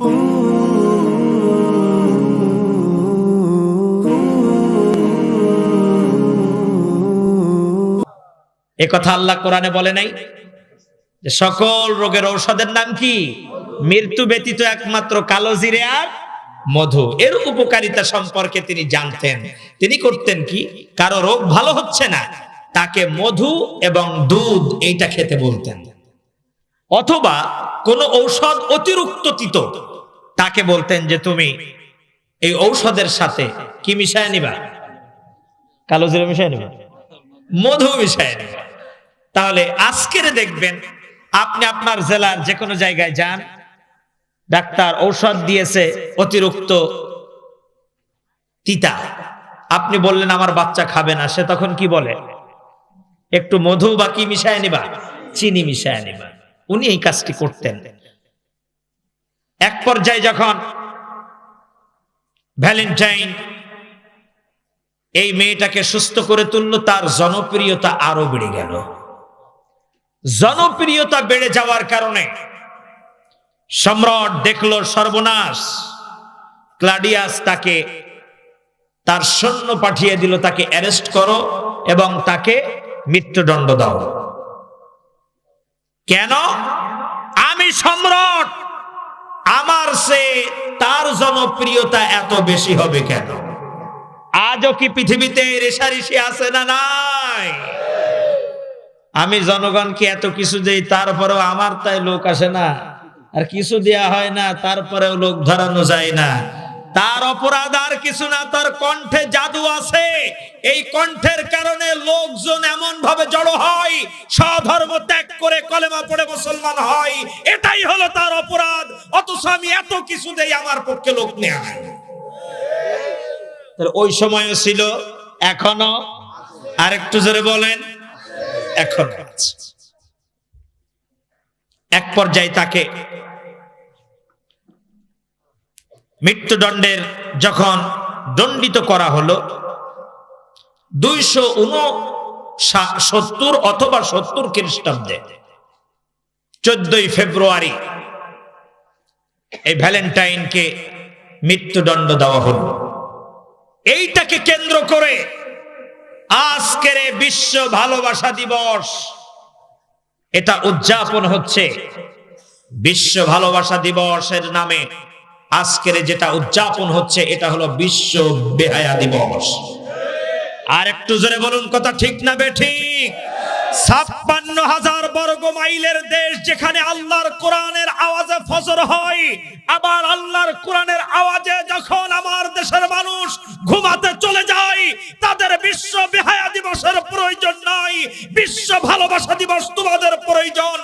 এ কথা আল্লাহ কোরআনে বলে নাই যে সকল রোগের ঔষধের নাম কি? মৃত্যু ব্যতীত একমাত্র কালো জিরে আর মধু। এর উপকারিতা সম্পর্কে তিনি জানতেন। তিনি করতেন কি? কারও রোগ ভালো হচ্ছে না, তাকে মধু এবং দুধ এইটা খেতে বলতেন। অথবা কোন ঔষধ অতিরিক্ত তিত তাকে বলতেন যে তুমি এই ঔষধের সাথে কি মিশায় নিবা? কালো জিরে মিশায় নিবা? মধু মিশায় নিবা। তাহলে আজকের দেখবেন আপনি আপনার জেলার যে কোনো জায়গায় যান, ডাক্তার ঔষধ দিয়েছে অতিরিক্ত তিতা। আপনি বললেন, আমার বাচ্চা খাবে না। সে তখন কি বলে? একটু মধু বা কি মিশায় নিবা? চিনি মিশায় নিবা। উনি এই কাজটি করতেন। এক পর্যায়ে যখন ভ্যালেন্টাইন এই মেয়েটাকে সুস্থ করে তুললো, তার জনপ্রিয়তা আরও বেড়ে গেল। জনপ্রিয়তা বেড়ে যাওয়ার কারণে সম্রাট দেখল সর্বনাশ। ক্লাডিয়াস তাকে তার সৈন্য পাঠিয়ে দিল, তাকে অ্যারেস্ট করো এবং তাকে মৃত্যুদণ্ড দাও। কেন? আমি সম্রাট আমার সে তার জনপ্রিয়তা এত বেশি হবে কেন? আজও কি পৃথিবীতে রেশারেশি আছে না নাই? আমি জনগণকে এত কিছু দেই, তারপরেও আমার তাই লোক আসে না। আর কিছু দেয়া হয় না, তারপরেও লোক ধরানো যায় না। তার অপরাধ আর কিছু না, তার কণ্ঠে জাদু আছে। এই কণ্ঠের কারণে লোকজন এমন ভাবে জড়ো হয়, স্বধর্ম ত্যাগ করে কলেমা পড়ে মুসলমান হয়। এটাই হলো তার অপরাধ। অথচ আমি এত কিছু দেই আমার পক্ষে লোক নেয়া ওই সময়ও ছিল, এখনও? আরেকটু জোরে বলেন, এখন এক পর্যায়ে তাকে মৃত্যুদণ্ডের যখন দণ্ডিত করা হলো, দুইশো উন সত্তর অথবা সত্তর খ্রিস্টাব্দে, চোদ্দই ফেব্রুয়ারি এই ভ্যালেন্টাইনকে মৃত্যুদণ্ড দেওয়া হলো। এইটাকে কেন্দ্র করে আজকের বিশ্ব ভালোবাসা দিবস, এটা উদযাপন হচ্ছে বিশ্ব ভালোবাসা দিবসের নামে। আজকের যেটা উদযাপন হচ্ছে, এটা হলো বিশ্ব বেহায়া দিবস। আর একটু জোরে বলুন, কথা ঠিক না বে ঠিক? ছাপ্পান্ন হাজার বর্গ মাইলের দেশ যেখানে আল্লাহর কোরআনের আওয়াজে ফজর হয়, আবার আল্লাহর কোরআনের আওয়াজে যখন আমার দেশের মানুষ ঘুমাতে চলে যায়, তাদের বিশ্ব বেহায়া দিবসের প্রয়োজন নাই, বিশ্ব ভালোবাসা দিবস তোমাদের প্রয়োজন।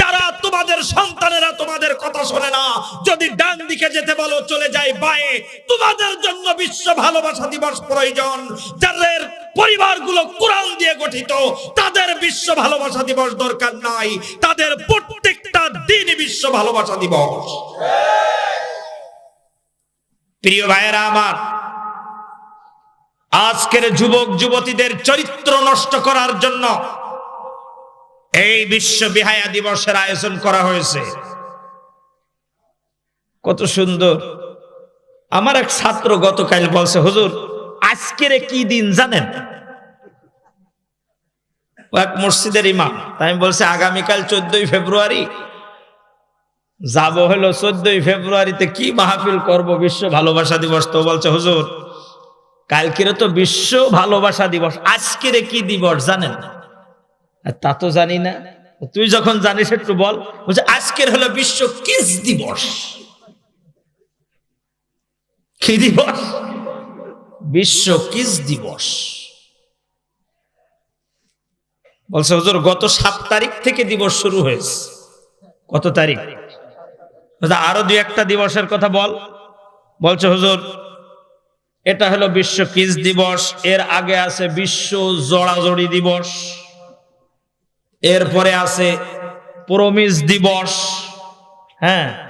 যারা তোমাদের সন্তানেরা তোমাদের কথা শোনে না, যদি ডান দিকে যেতে বলো, চলে যায় বায়ে, তোমাদের জন্য বিশ্ব ভালোবাসা দিবস প্রয়োজন। যাদের পরিবারগুলো কোরআন দিয়ে গঠিত। তাদের বিশ্ব ভালোবাসা দিবস দরকার নাই। তাদের প্রত্যেকটা দিন বিশ্ব ভালোবাসা দিবস। প্রিয় ভাইয়েরা আমার, আজকের যুবক যুবতীদের চরিত্র নষ্ট করার জন্য এই বিশ্ব বিহায়া দিবসের আয়োজন করা হয়েছে। কত সুন্দর। আমার এক ছাত্র গতকাল বলছে, হুজুর আজকের কি দিন জানেন? এক মসজিদের ইমাম। তাই বলছি, আগামীকাল চোদ্দই ফেব্রুয়ারি। যাব হলো চোদ্দই ফেব্রুয়ারিতে কি মাহফিল করব, বিশ্ব ভালোবাসা দিবস? তো বলছে, হুজুর, কালকের তো বিশ্ব ভালোবাসা দিবস। আজকের কি দিবস জানেন? তা তো জানি না। তুই যখন জানিস একটু বল। বলছে, আজকের হলো বিশ্ব কিস দিবস। কি দিবস? বিশ্ব কিস দিবস। বলছে, হুজুর, গত সাত তারিখ থেকে দিবস শুরু হয়েছে। কত তারিখ? আরও দুই একটা দিবসের কথা বল। বলছে, হুজুর, এটা হলো বিশ্ব কিস দিবস। এর আগে আছে বিশ্ব জড়াজড়ি দিবস। এরপরে আছে প্রমিস দিবস। হ্যাঁ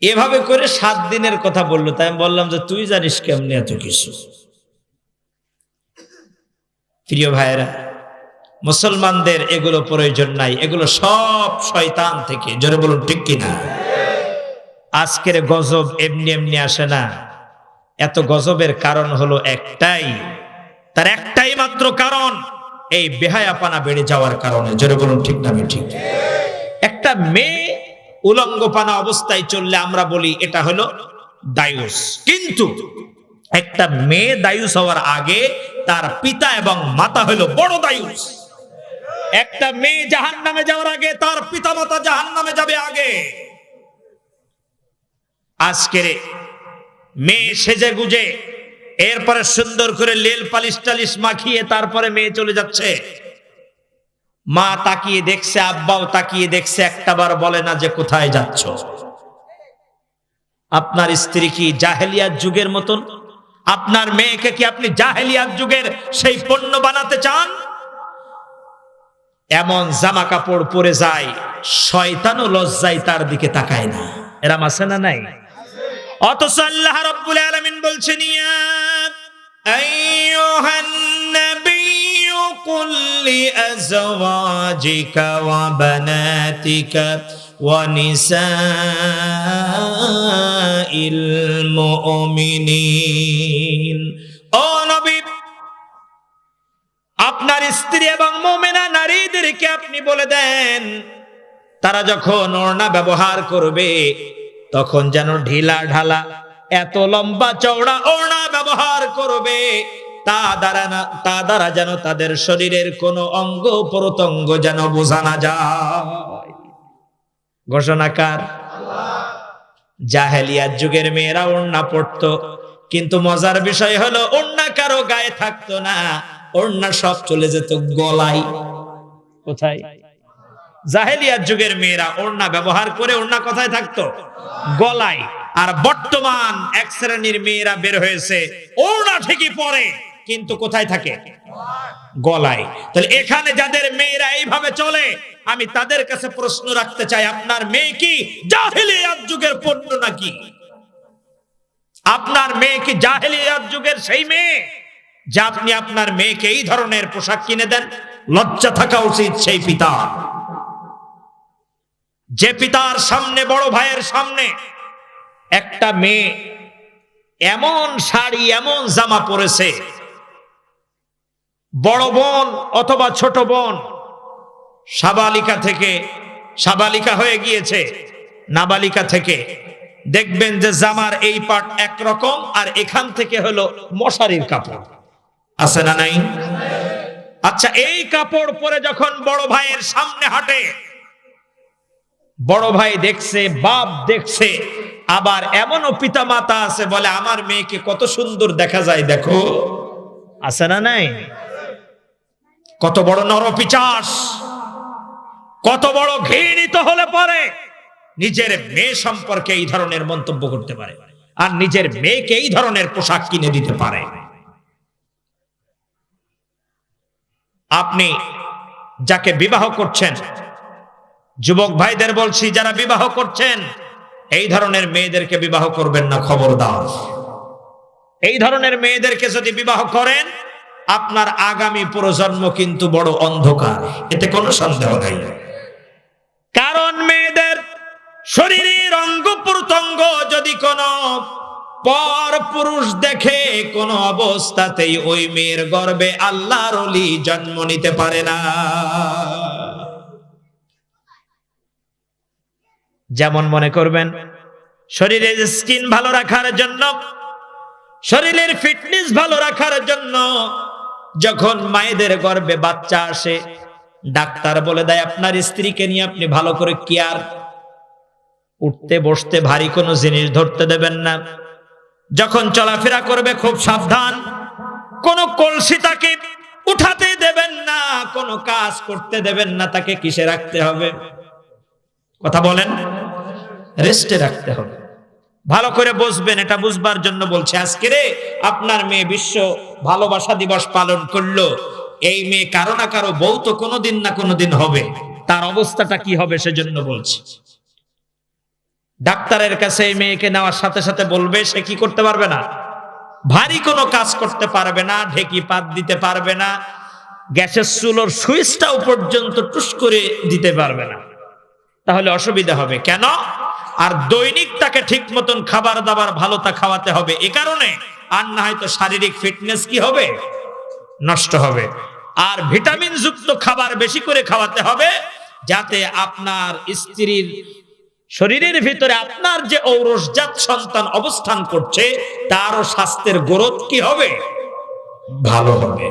এভাবে করে সাত দিনের কথা বলল। তাই আমি বললাম যে, তুই জানিস কেমনি এত কিছু? প্রিয় ভাইয়েরা, মুসলমানদের এগুলো প্রয়োজন নাই, এগুলো সব শয়তান থেকে, জোরে বলুন ঠিক কিনা? আজকের গজব এমনি এমনি আসে না। এত গজবের কারণ হলো একটাই, তার একটাই মাত্র কারণ, এই বেহায়াপানা বেড়ে যাওয়ার কারণে, জোরে বলুন ঠিক না ঠিক? একটা মেয়ে উলঙ্গপানা অবস্থায় চললে আমরা বলি এটা হলো দায়ুস। কিন্তু একটা মেয়ে দায়ুস হওয়ার আগে তার পিতা এবং মাতা হলো বড় দায়ুস একটা মেয়ে জাহান নামে যাওয়ার আগে তার পিতা মাতা জাহান নামে যাবে আগে। আজকের মেয়ে সেজে গুজে, এরপরে সুন্দর করে লেল পালিশ টালিশ মাখিয়ে তারপরে মেয়ে চলে যাচ্ছে। মা তাকিয়ে দেখছে, আব্বাও তাকিয়ে দেখছে, একটাবার বলে না যে কোথায় যাচ্ছ। আপনার স্ত্রী কি জাহেলিয়ার যুগের মতন? আপনার মেয়েকে কি আপনি জাহেলিয়ার যুগের সেই পণ্য বানাতে চান? এমন জামা কাপড় পরে যায়, শয়তানও লজ্জায় তার দিকে তাকায় না। এরাম আছে না নাই? অথচ আল্লাহ রব্বুল আলামিন বলছেন, ইয়া আইয়ুহান ওয়া বানাতিকা ও নবী, আপনার স্ত্রী এবং মোমেনা নারীদেরকে আপনি বলে দেন, তারা যখন ওড়না ব্যবহার করবে, তখন যেন ঢিলা ঢালা এত লম্বা চওড়া ওড়না ব্যবহার করবে, তা দ্বারা না, তা দ্বারা যেন তাদের শরীরের কোনো অঙ্গ প্রত্যঙ্গ যেন বোঝা না যায়। ঘোষণাকার জাহেলিয়ার যুগের মেয়েরা ওড়না পড়তো, কিন্তু মজার বিষয় হলো ওড়না কারও গায়ে থাকতো না, ওড়না সব চলে যেত গলায়। কোথায়? জাহেলিয়ার যুগের মেয়েরা ওড়না ব্যবহার করে ওড়না কোথায় থাকতো? গলায়। আর বর্তমান এক শ্রেণির মেয়েরা বের হয়েছে, ওড়না ঠিকই পরে, কিন্তু কোথায় থাকে? গলায়। তাহলে এখানে যাদের মেয়েরা এইভাবে চলে আমি তাদের কাছে প্রশ্ন রাখতে চাই, আপনার মেয়ে কি জাহেলিয়ার যুগের পণ্য নাকি? আপনার মেয়ে কি জাহেলিয়ার যুগের সেই মেয়ে? যা আপনি আপনার মেয়েকে এই ধরনের পোশাক কিনে দেন, লজ্জা থাকা উচিত সেই পিতা। যে পিতার সামনে, বড় ভাইয়ের সামনে একটা মেয়ে এমন শাড়ি, এমন জামা পরেছে, বড় বোন অথবা ছোট বোন সাবালিকা থেকে, সাবালিকা হয়ে গিয়েছে, নাবালিকা থেকে। দেখবেন যে জামার এই পাট একরকম, আর এখান থেকে হলো মশারির কাপড়। আছে না নাই? আচ্ছা এই কাপড় পরে যখন বড় ভাইয়ের সামনে হাঁটে, বড় ভাই দেখছে, বাপ দেখছে, আবার এমনও পিতা মাতা আছে বলে, আমার মেয়েকে কত সুন্দর দেখা যায় দেখো। আছে না নাই? কত বড় নরপিচাস! কত বড় ঘৃণিত হলে পরে নিজের মেয়ে সম্পর্কে এই ধরনের মন্তব্য করতে পারে। আর নিজের মেয়েকে এই ধরনের পোশাক কিনে দিতে পারে। আপনি যাকে বিবাহ করছেন, যুবক ভাইদের বলছি, যারা বিবাহ করছেন, এই ধরনের মেয়েদেরকে বিবাহ করবেন না, খবরদার। এই ধরনের মেয়েদেরকে যদি বিবাহ করেন, আপনার আগামী প্রজন্ম কিন্তু বড় অন্ধকার, এতে কোনো সন্দেহ নাই। কারণ মেয়েদের শরীরের অঙ্গ প্রত্যঙ্গ যদি কোনো পর পুরুষ দেখে কোন অবস্থাতেই ওই মেয়ের গর্বে আল্লাহর অলি জন্ম নিতে পারে না। যেমন মনে করবেন, শরীরের স্কিন ভালো রাখার জন্য, শরীরের ফিটনেস ভালো রাখার জন্য যখন মায়েদের গর্ভে বাচ্চা আসে ডাক্তার বলে দেয়, আপনার স্ত্রীকে নিয়ে আপনি ভালো করে কেয়ার, উঠতে, বসতে ভারী কোনো জিনিস ধরতে দেবেন না। যখন চলাফেরা করবে, খুব সাবধান। কোন কলসি তাকে উঠাতে দেবেন না, কোনো কাজ করতে দেবেন না, তাকে কিসে রাখতে হবে? কথা বলেন, রেস্টে রাখতে হবে। ভালো করে বসবেন, এটা বুঝবার জন্য বলছে, আজকে রে, আপনার মেয়ে বিশ্ব ভালোবাসা দিবস পালন করল। এই মেয়ে কারও না কারও বউ তো কোনোদিন না কোনোদিন হবে। তার অবস্থাটা কি হবে সেজন্য বলছি। ডাক্তারের কাছে এই মেয়েকে নেওয়ার সাথে সাথে বলবে, সে কি করতে পারবে না? ভারী কোনো কাজ করতে পারবে না, ঢেকি পাত দিতে পারবে না, গ্যাসের চুলোর সুইচটাও পর্যন্ত টুস করে দিতে পারবে না। তাহলে অসুবিধা হবে কেন? আর দৈনিক তাকে ঠিক মতন খাবার দাবার ভালো তা খাওয়াতে হবে এ কারণে, আর না হয়তো শারীরিক ফিটনেস কি হবে? নষ্ট হবে। আর ভিটামিন যুক্ত খাবার বেশি করে খাওয়াতে হবে, যাতে আপনার স্ত্রীর শরীরের ভিতরে আপনার যে ঔরসজাত সন্তান অবস্থান করছে, তারও স্বাস্থ্যের গ্রোথ কি হবে? ভালো হবে।